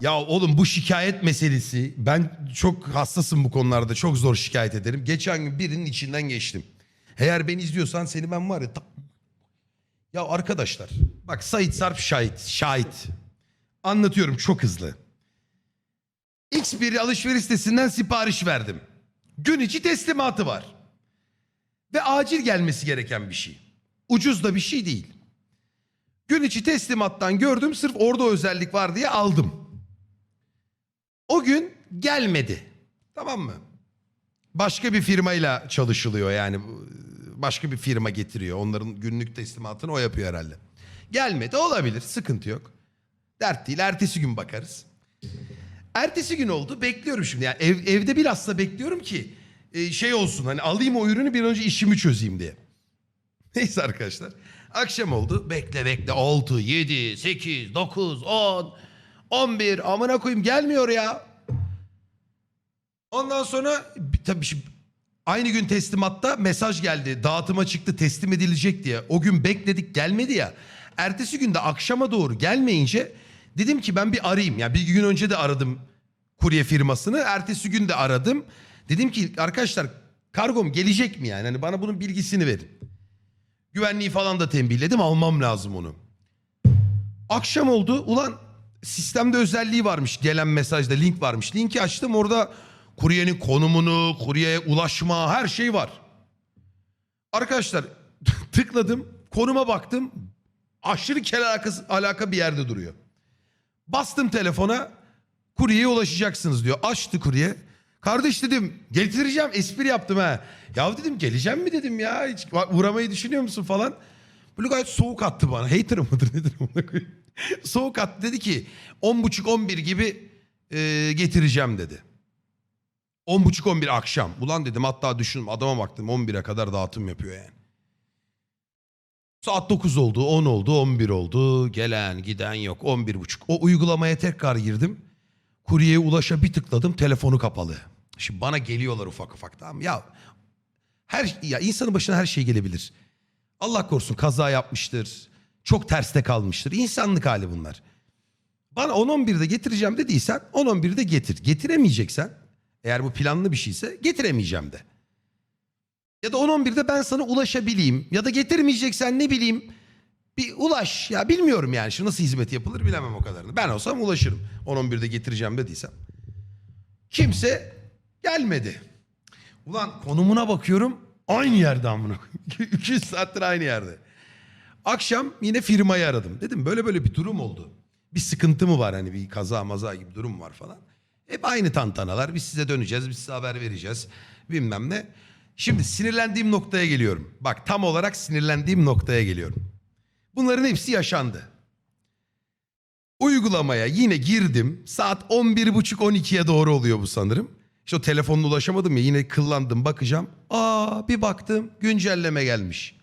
Ya oğlum bu şikayet meselesi ben çok hassasım bu konularda çok zor şikayet ederim. Geçen gün birinin içinden geçtim. Eğer beni izliyorsan seni ben var ya ta- Ya arkadaşlar bak Sait Sarp şahit şahit. Anlatıyorum çok hızlı. X bir alışveriş sitesinden sipariş verdim. Gün içi teslimatı var. Ve acil gelmesi gereken bir şey. Ucuz da bir şey değil. Gün içi teslimattan gördüm sırf orada özellik var diye aldım. O gün gelmedi. Tamam mı? Başka bir firmayla çalışılıyor yani. Başka bir firma getiriyor. Onların günlük teslimatını o yapıyor herhalde. Gelmedi olabilir sıkıntı yok. Dert değil ertesi gün bakarız. Ertesi gün oldu bekliyorum şimdi. Yani ev, evde bilhassa bekliyorum ki e, şey olsun hani alayım o ürünü bir önce işimi çözeyim diye. Neyse arkadaşlar. Akşam oldu. Bekle bekle. 6, 7, 8, 9, 10, 11. Amına koyayım gelmiyor ya. Ondan sonra tabii şimdi aynı gün teslimatta mesaj geldi. Dağıtıma çıktı teslim edilecek diye. O gün bekledik gelmedi ya. Ertesi günde akşama doğru gelmeyince dedim ki ben bir arayayım. Yani bir gün önce de aradım kurye firmasını. Ertesi gün de aradım. Dedim ki arkadaşlar kargom gelecek mi yani? Hani bana bunun bilgisini verin. Güvenliği falan da tembihledim almam lazım onu. Akşam oldu. Ulan sistemde özelliği varmış. Gelen mesajda link varmış. Linki açtım orada kuryenin konumunu, kuryeye ulaşma her şey var. Arkadaşlar tıkladım. Konuma baktım. Aşırı kel alakası, alaka bir yerde duruyor. Bastım telefona. Kuryeye ulaşacaksınız diyor. Açtı kurye. Kardeş dedim getireceğim espri yaptım ha. Ya dedim geleceğim mi dedim ya. Hiç uğramayı düşünüyor musun falan. Böyle gayet soğuk attı bana. Hater mıdır nedir ona soğuk attı dedi ki 10.30-11 gibi e, getireceğim dedi. 10.30-11 akşam. Ulan dedim hatta düşündüm adama baktım 11'e kadar dağıtım yapıyor yani. Saat 9 oldu, 10 oldu, 11 oldu. Gelen giden yok 11.30. O uygulamaya tekrar girdim. Kuryeye ulaşa bir tıkladım telefonu kapalı. Şimdi bana geliyorlar ufak ufak tamam ya. Her ya insanın başına her şey gelebilir. Allah korusun kaza yapmıştır. Çok terste kalmıştır. İnsanlık hali bunlar. Bana 10-11'de getireceğim dediysen 10-11'de getir. Getiremeyeceksen eğer bu planlı bir şeyse getiremeyeceğim de. Ya da 10-11'de ben sana ulaşabileyim. Ya da getirmeyeceksen ne bileyim bir ulaş. Ya bilmiyorum yani şu nasıl hizmet yapılır bilemem o kadarını. Ben olsam ulaşırım. 10-11'de getireceğim dediysem. Kimse gelmedi. Ulan konumuna bakıyorum aynı yerde amına koyayım. 200 saattir aynı yerde. Akşam yine firmayı aradım. Dedim böyle böyle bir durum oldu. Bir sıkıntı mı var hani bir kaza maza gibi durum var falan. Hep aynı tantanalar. Biz size döneceğiz, biz size haber vereceğiz. Bilmem ne. Şimdi sinirlendiğim noktaya geliyorum. Bak tam olarak sinirlendiğim noktaya geliyorum. Bunların hepsi yaşandı. Uygulamaya yine girdim. Saat 11.30-12'ye doğru oluyor bu sanırım. İşte o telefonla ulaşamadım ya yine kıllandım bakacağım. Aa bir baktım güncelleme gelmiş.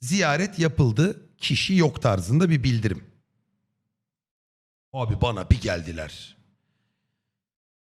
Ziyaret yapıldı kişi yok tarzında bir bildirim. Abi bana bir geldiler.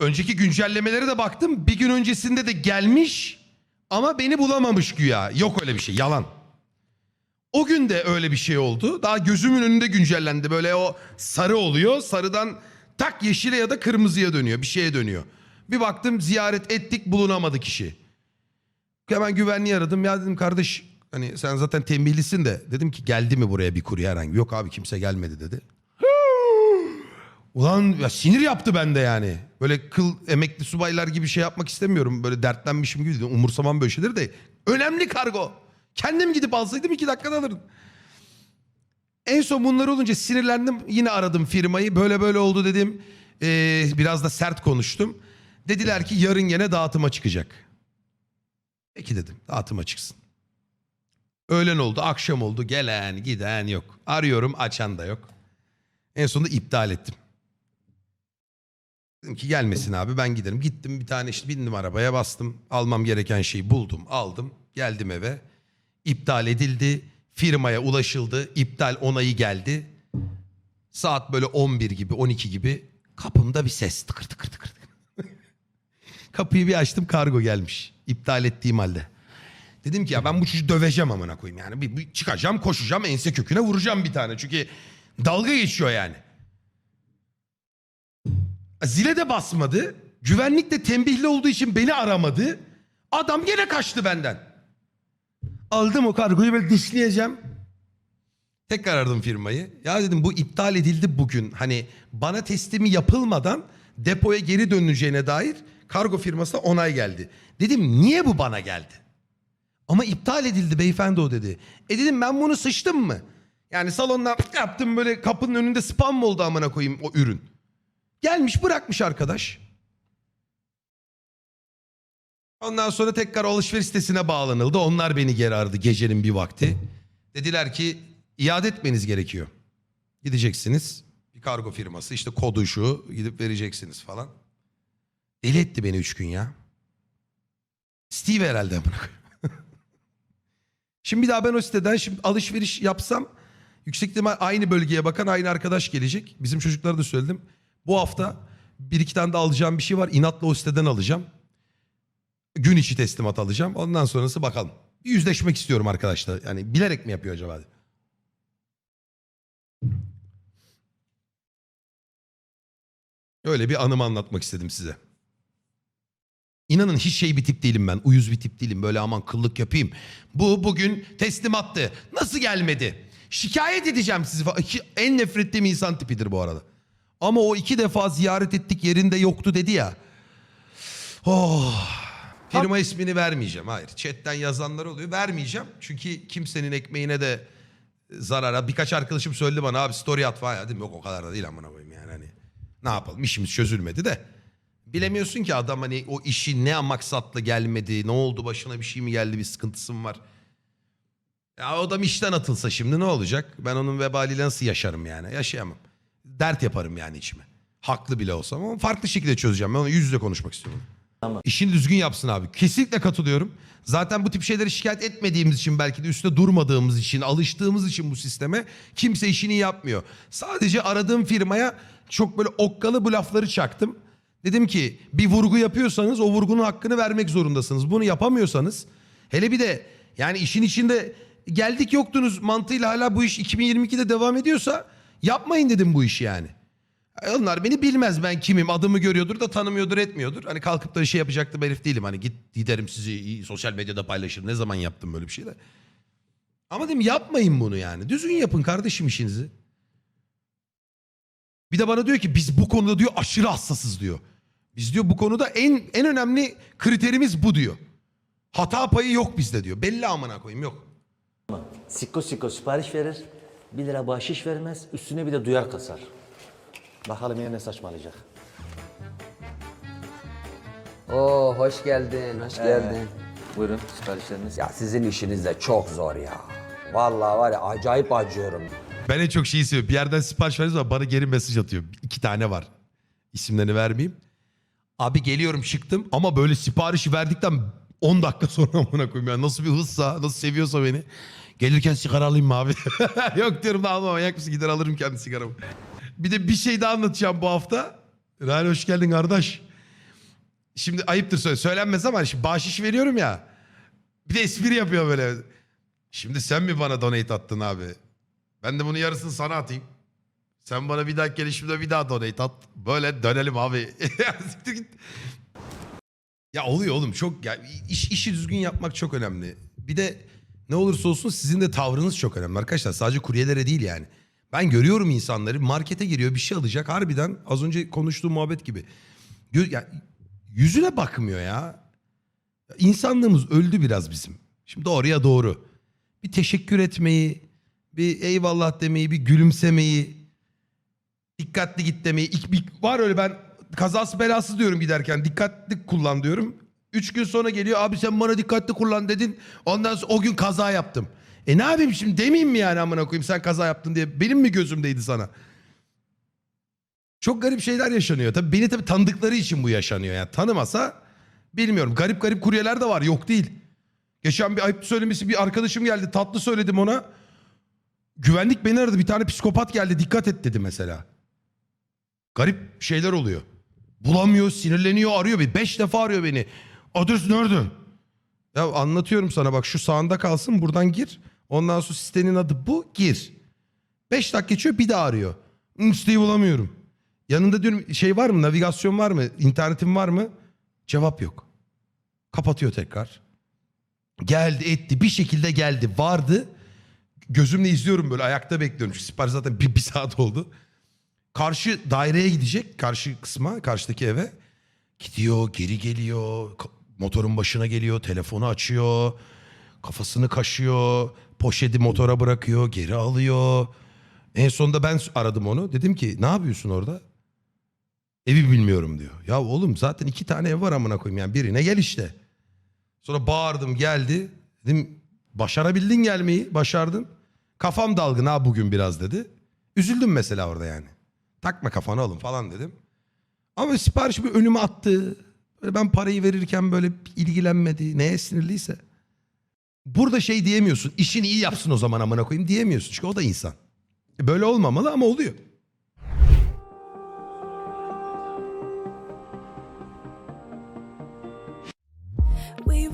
Önceki güncellemelere de baktım. Bir gün öncesinde de gelmiş ama beni bulamamış güya. Yok öyle bir şey yalan. O gün de öyle bir şey oldu. Daha gözümün önünde güncellendi. Böyle o sarı oluyor. Sarıdan tak yeşile ya da kırmızıya dönüyor. Bir şeye dönüyor. Bir baktım ziyaret ettik bulunamadı kişi. Hemen güvenliği aradım. Ya dedim kardeş hani sen zaten tembihlisin de. Dedim ki geldi mi buraya bir kurye herhangi? Yok abi kimse gelmedi dedi. Ulan ya sinir yaptı bende yani. Böyle kıl emekli subaylar gibi şey yapmak istemiyorum. Böyle dertlenmişim gibi. değil. Umursamam böyle şeyleri de. Önemli kargo. Kendim gidip alsaydım iki dakikada alırdım. En son bunlar olunca sinirlendim. Yine aradım firmayı. Böyle böyle oldu dedim. Ee, biraz da sert konuştum. Dediler ki yarın gene dağıtıma çıkacak. Peki dedim dağıtıma çıksın. Öğlen oldu, akşam oldu. Gelen, giden yok. Arıyorum, açan da yok. En sonunda iptal ettim. Dedim ki gelmesin abi ben giderim. Gittim bir tane işte bindim arabaya bastım. Almam gereken şeyi buldum, aldım. Geldim eve. İptal edildi. Firmaya ulaşıldı. İptal onayı geldi. Saat böyle 11 gibi 12 gibi kapımda bir ses tıkır tıkır tıkır. Kapıyı bir açtım kargo gelmiş. İptal ettiğim halde. Dedim ki ya ben bu çocuğu döveceğim amına koyayım yani. Bir, bir çıkacağım koşacağım ense köküne vuracağım bir tane. Çünkü dalga geçiyor yani. Zile de basmadı. Güvenlik de tembihli olduğu için beni aramadı. Adam gene kaçtı benden. Aldım o kargoyu böyle dişleyeceğim. Tekrar aradım firmayı. Ya dedim bu iptal edildi bugün. Hani bana teslimi yapılmadan depoya geri dönüleceğine dair kargo firmasına onay geldi. Dedim niye bu bana geldi? Ama iptal edildi beyefendi o dedi. E dedim ben bunu sıçtım mı? Yani salondan yaptım böyle kapının önünde spam mı oldu amına koyayım o ürün. Gelmiş bırakmış arkadaş. Ondan sonra tekrar alışveriş sitesine bağlanıldı. Onlar beni geri aradı gecenin bir vakti. Dediler ki iade etmeniz gerekiyor. Gideceksiniz. Bir kargo firması işte kodu şu gidip vereceksiniz falan. Deli etti beni üç gün ya. Steve herhalde amına. Şimdi bir daha ben o siteden şimdi alışveriş yapsam yüksek ihtimal aynı bölgeye bakan aynı arkadaş gelecek. Bizim çocuklara da söyledim. Bu hafta bir iki tane de alacağım bir şey var. İnatla o siteden alacağım. Gün içi teslimat alacağım. Ondan sonrası bakalım. Bir yüzleşmek istiyorum arkadaşlar. Yani bilerek mi yapıyor acaba? Öyle bir anımı anlatmak istedim size. İnanın hiç şey bir tip değilim ben. Uyuz bir tip değilim. Böyle aman kıllık yapayım. Bu bugün teslimattı. Nasıl gelmedi? Şikayet edeceğim sizi. En nefret insan tipidir bu arada. Ama o iki defa ziyaret ettik yerinde yoktu dedi ya. Oh. Firma ismini vermeyeceğim. Hayır. Chatten yazanlar oluyor. Vermeyeceğim. Çünkü kimsenin ekmeğine de zarara. Birkaç arkadaşım söyledi bana abi story at falan. Dedim yok o kadar da değil amına koyayım yani. Hani, ne yapalım işimiz çözülmedi de. Bilemiyorsun ki adam hani o işi ne maksatla gelmedi, ne oldu başına bir şey mi geldi, bir sıkıntısı mı var? Ya adam işten atılsa şimdi ne olacak? Ben onun vebaliyle nasıl yaşarım yani? Yaşayamam. Dert yaparım yani içime. Haklı bile olsam ama farklı şekilde çözeceğim. Ben onu yüz yüze konuşmak istiyorum. Tamam. İşini düzgün yapsın abi. Kesinlikle katılıyorum. Zaten bu tip şeyleri şikayet etmediğimiz için belki de üstüne durmadığımız için, alıştığımız için bu sisteme kimse işini yapmıyor. Sadece aradığım firmaya çok böyle okkalı bu lafları çaktım. Dedim ki bir vurgu yapıyorsanız o vurgunun hakkını vermek zorundasınız. Bunu yapamıyorsanız hele bir de yani işin içinde geldik yoktunuz mantığıyla hala bu iş 2022'de devam ediyorsa yapmayın dedim bu işi yani. Onlar beni bilmez ben kimim adımı görüyordur da tanımıyordur etmiyordur. Hani kalkıp da şey yapacaktım herif değilim. Hani git giderim sizi sosyal medyada paylaşırım. Ne zaman yaptım böyle bir şey de. Ama dedim yapmayın bunu yani. Düzgün yapın kardeşim işinizi. Bir de bana diyor ki biz bu konuda diyor aşırı hassasız diyor. Biz diyor bu konuda en en önemli kriterimiz bu diyor. Hata payı yok bizde diyor. Belli amına koyayım yok. Sikko sikko sipariş verir. 1 lira bahşiş vermez. Üstüne bir de duyar kasar. Bakalım yine ne saçmalayacak. Oo hoş geldin, hoş geldin. Buyurun siparişleriniz. Ya sizin işiniz de çok zor ya. Vallahi var ya acayip acıyorum. Ben en çok şeyi seviyorum. Bir yerden sipariş verdiğiniz zaman bana geri mesaj atıyor. İki tane var. İsimlerini vermeyeyim. Abi geliyorum çıktım ama böyle siparişi verdikten 10 dakika sonra amına koyayım ya. Nasıl bir hızsa, nasıl seviyorsa beni. Gelirken sigara alayım mı abi? Yok diyorum da alma manyak? Gider alırım kendi sigaramı. Bir de bir şey daha anlatacağım bu hafta. Rahane hoş geldin kardeş. Şimdi ayıptır söyle. Söylenmez ama şimdi bahşiş veriyorum ya. Bir de espri yapıyor böyle. Şimdi sen mi bana donate attın abi? Ben de bunun yarısını sana atayım. Sen bana bir dahaki gelişimde bir daha donate at. Böyle dönelim abi. Ya oluyor oğlum çok ya iş, işi düzgün yapmak çok önemli. Bir de ne olursa olsun sizin de tavrınız çok önemli arkadaşlar. Sadece kuryelere değil yani. Ben görüyorum insanları markete giriyor bir şey alacak harbiden az önce konuştuğum muhabbet gibi. Ya, yüzüne bakmıyor ya. İnsanlığımız öldü biraz bizim. Şimdi doğruya doğru. Bir teşekkür etmeyi, bir eyvallah demeyi, bir gülümsemeyi, dikkatli git demeyi. İlk, bir, var öyle ben kazası belası diyorum giderken dikkatli kullan diyorum. Üç gün sonra geliyor abi sen bana dikkatli kullan dedin. Ondan sonra o gün kaza yaptım. E ne yapayım şimdi demeyeyim mi yani amına koyayım sen kaza yaptın diye. Benim mi gözümdeydi sana? Çok garip şeyler yaşanıyor. Tabii beni tabii tanıdıkları için bu yaşanıyor. Yani tanımasa bilmiyorum. Garip garip kuryeler de var yok değil. Geçen bir ayıp söylemesi bir arkadaşım geldi tatlı söyledim ona. Güvenlik beni aradı bir tane psikopat geldi dikkat et dedi mesela. Garip şeyler oluyor. Bulamıyor sinirleniyor arıyor beni. Beş defa arıyor beni. Adres nerede? Ya anlatıyorum sana bak şu sağında kalsın buradan gir. Ondan sonra sitenin adı bu gir. 5 dakika geçiyor bir daha arıyor. "Hmm, siteyi bulamıyorum. Yanında diyorum şey var mı navigasyon var mı internetin var mı? Cevap yok. Kapatıyor tekrar. Geldi etti bir şekilde geldi vardı. Gözümle izliyorum böyle ayakta bekliyorum. Çünkü sipariş zaten bir, bir saat oldu. Karşı daireye gidecek karşı kısma karşıdaki eve. Gidiyor geri geliyor motorun başına geliyor telefonu açıyor. Kafasını kaşıyor poşeti motora bırakıyor geri alıyor. En sonunda ben aradım onu dedim ki ne yapıyorsun orada? Evi bilmiyorum diyor. Ya oğlum zaten iki tane ev var amına koyayım yani birine gel işte. Sonra bağırdım geldi. Dedim başarabildin gelmeyi başardın. Kafam dalgın ha bugün biraz dedi. Üzüldüm mesela orada yani. Takma kafana oğlum falan dedim. Ama siparişi bir önüme attı. Böyle ben parayı verirken böyle ilgilenmedi. Neye sinirliyse. Burada şey diyemiyorsun. İşini iyi yapsın o zaman amına koyayım diyemiyorsun. Çünkü o da insan. E böyle olmamalı ama oluyor. We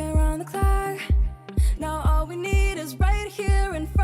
around the clock. Now all we need is right here in front.